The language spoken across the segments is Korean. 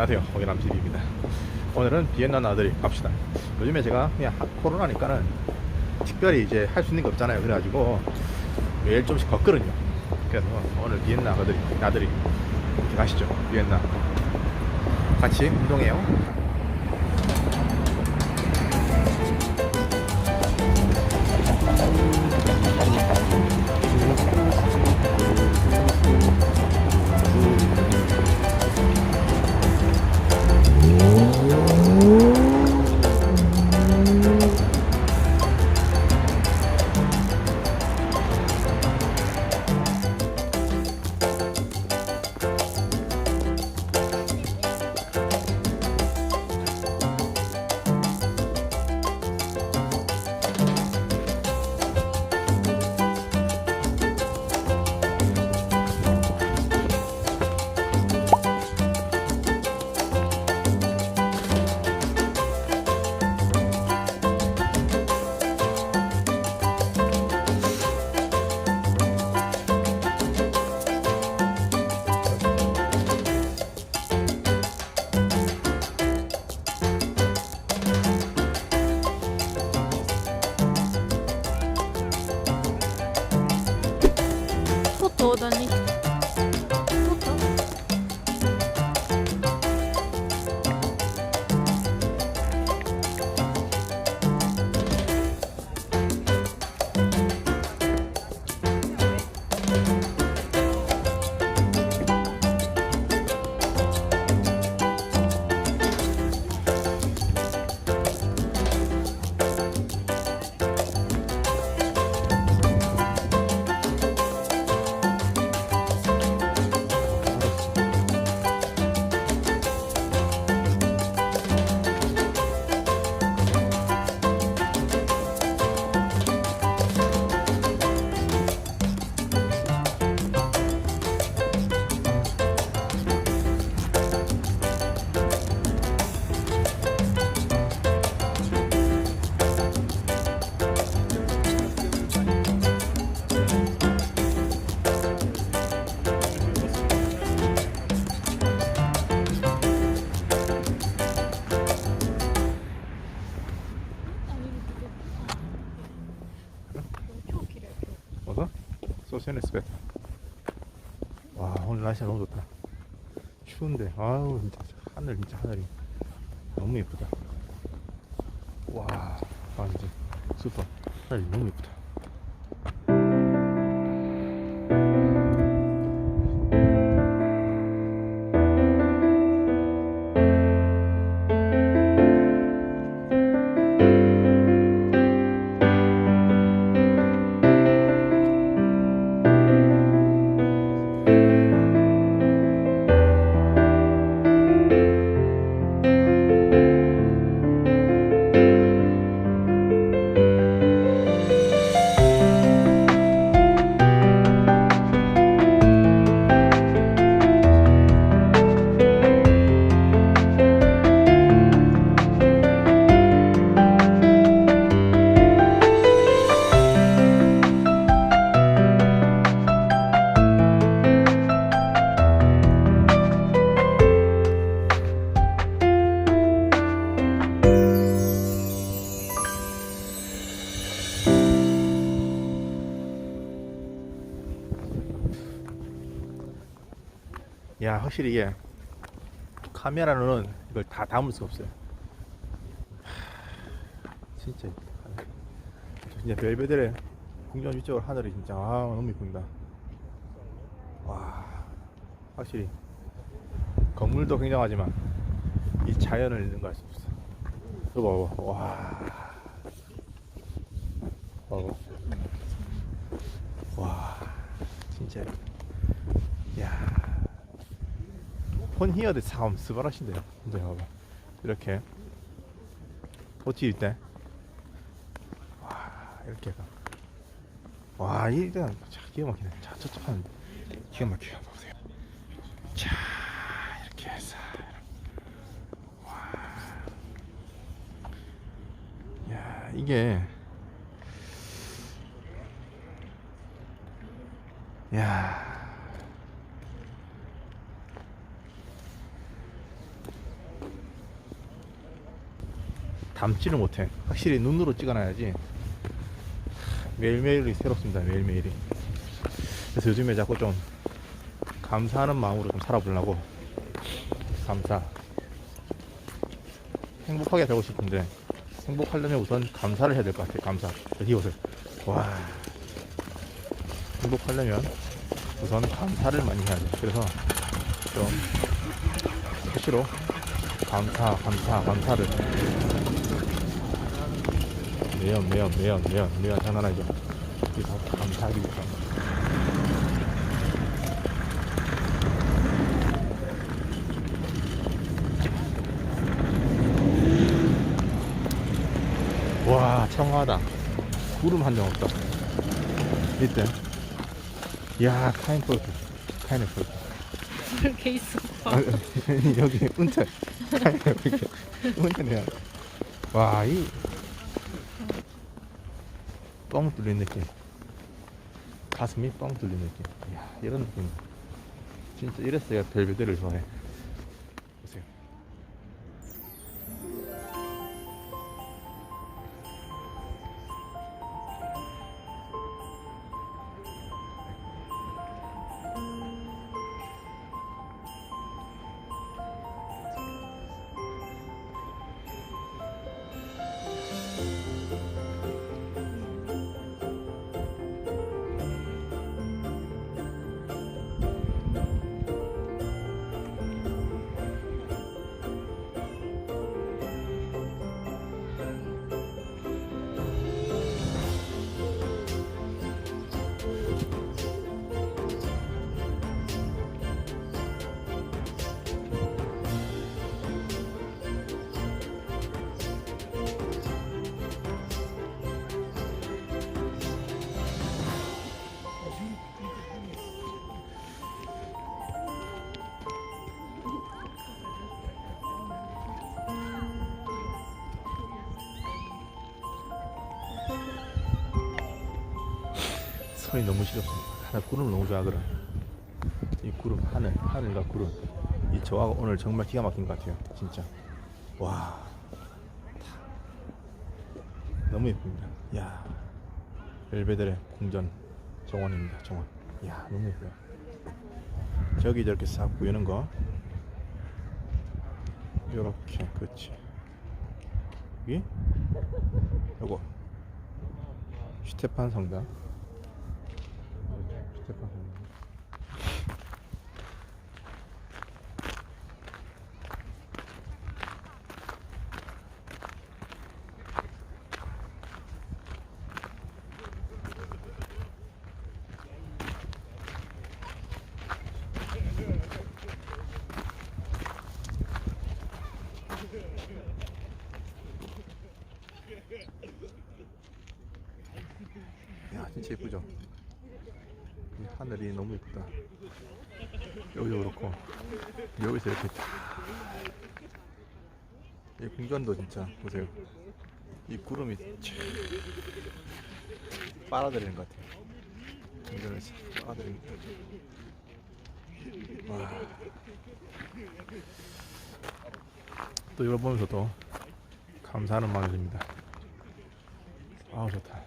안녕하세요. 홍일남 TV입니다. 오늘은 비엔나 나들이 갑시다. 요즘에 제가 그냥 하- 코로나니까는 특별히 이제 할 수 있는 게 없잖아요. 그래가지고 매일 좀씩 걷거든요. 그래서 오늘 비엔나 나들이 나들이. 이렇게 가시죠. 비엔나. 같이 운동해요 포토 다니 포토 베타 와 오늘 날씨가 너무 좋다. 추운데. 아우 진짜 하늘 진짜 하늘이 너무 예쁘다. 와 아, 진짜. 슈퍼. 하늘이 너무 예쁘다 야 확실히 이게 카메라로는 이걸 다 담을 수가 없어요. 하, 진짜. 진짜 별배들의 궁전 위쪽으로 하늘이 진짜 아 너무 이쁩니다. 와 확실히. 건물도 굉장하지만 이 자연을 능가할 수 없어. 이거 봐봐. 와. 봐봐. 와 진짜 야 봐봐. 이렇게. 도치일 때, 와 이렇게 가. 와 일단 자 기가 막히네. 자 저쪽 하는 기가 막혀요. 보세요. 자 이렇게 해서. 와, 야 이게. 야 담지를 못해. 확실히 눈으로 찍어놔야지. 매일매일이 새롭습니다. 매일매일이. 그래서 요즘에 자꾸 좀 감사하는 마음으로 좀 살아보려고 감사. 행복하게 되고 싶은데 행복하려면 우선 감사를 해야 될 것 같아요. 감사. 이 옷을. 와. 행복하려면 우선 감사를 많이 해야 돼. 그래서 좀 수시로 감사, 감사, 감사를 매연, 매연, 매연, 매연, 매연 장난 아니죠? 그래서 감사하기 위해서. 와, 청하다. 구름 한 점 없다. 이때. 야, 파인애플. 파인애플. 이렇게 있어. 아, 여기 은퇴. 은퇴네요. 와, 이. 뻥 뚫린 느낌. 가슴이 뻥 뚫린 느낌. 이야, 이런 느낌. 진짜 이랬어야 벨베데를 좋아해. 손이 너무 시렵습니다. 나 구름 너무 좋아하거든. 이 구름 하늘, 하늘과 구름. 이 조화가 오늘 정말 기가 막힌 것 같아요. 진짜. 와. 너무 예쁩니다. 야. 벨베델의 궁전 정원입니다. 정원. 야, 너무 예뻐요. 저기 저렇게 싹 보이는 거. 요렇게, 그렇지. 여기? 요거. 슈테판 성당. 성당. 야 진짜 예쁘죠? 이 하늘이 너무 예쁘다. 여기도 그렇고 여기서 이렇게 쫙. 이 궁전도 진짜 보세요. 이 구름이 쫙 빨아들이는 것 같아요. 싹 빨아들이는 것 같아요. 와. 또 이걸 보면서 또 감사하는 마음이 듭니다. 아우 좋다.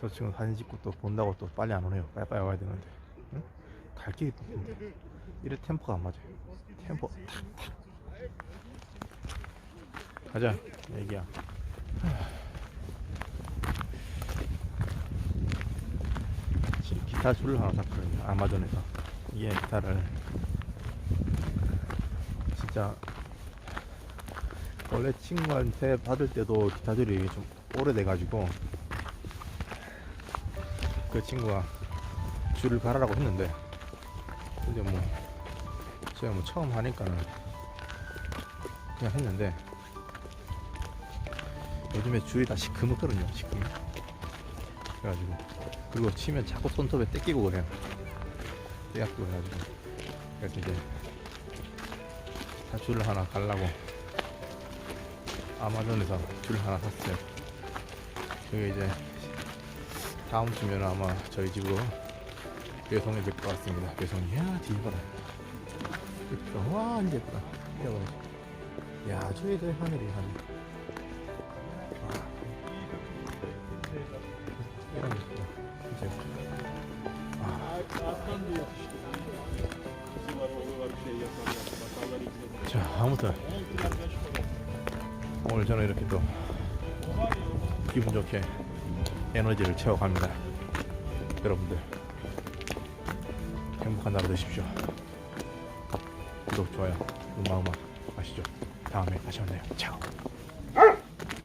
저 지금 사진 찍고 또 본다고 또 빨리 안 오네요. 빨리 빨리 와야 되는데. 응? 갈 길이 바쁜데. 이래 템포가 안 맞아요. 템포 탁 탁. 가자, 애기야. 기타 줄을 하나 샀거든요. 아마존에서. 이게 기타를 진짜 원래 친구한테 받을 때도 기타들이 좀 오래돼가지고 그 친구가 줄을 갈아라고 했는데 근데 뭐 제가 뭐 처음 하니까는 그냥 했는데 요즘에 줄이 다 시커멓거든요 시커멓 그래가지고 그리고 치면 자꾸 손톱에 떼끼고 그래요. 떼갖고 그래가지고. 그래서 이제 다 줄을 하나 갈라고 아마존에서 줄 하나 샀어요 그게 이제 다음 주면 아마 저희 집으로 배송의 백과 같습니다. 배송이 야 뒤에 봐라. 예쁘다. 와 이제 예쁘다. 이거 봐. 야 저기 저 하늘이 하늘. 와. 이런 게 예쁘다. 진짜 예쁘다. 자 아무튼 오늘 저는 이렇게 또 기분 좋게 에너지를 채워갑니다. 여러분들 행복한 하루 되십시오. 구독 좋아요, 음마음마 아시죠? 다음에 다시 만나요. 차오.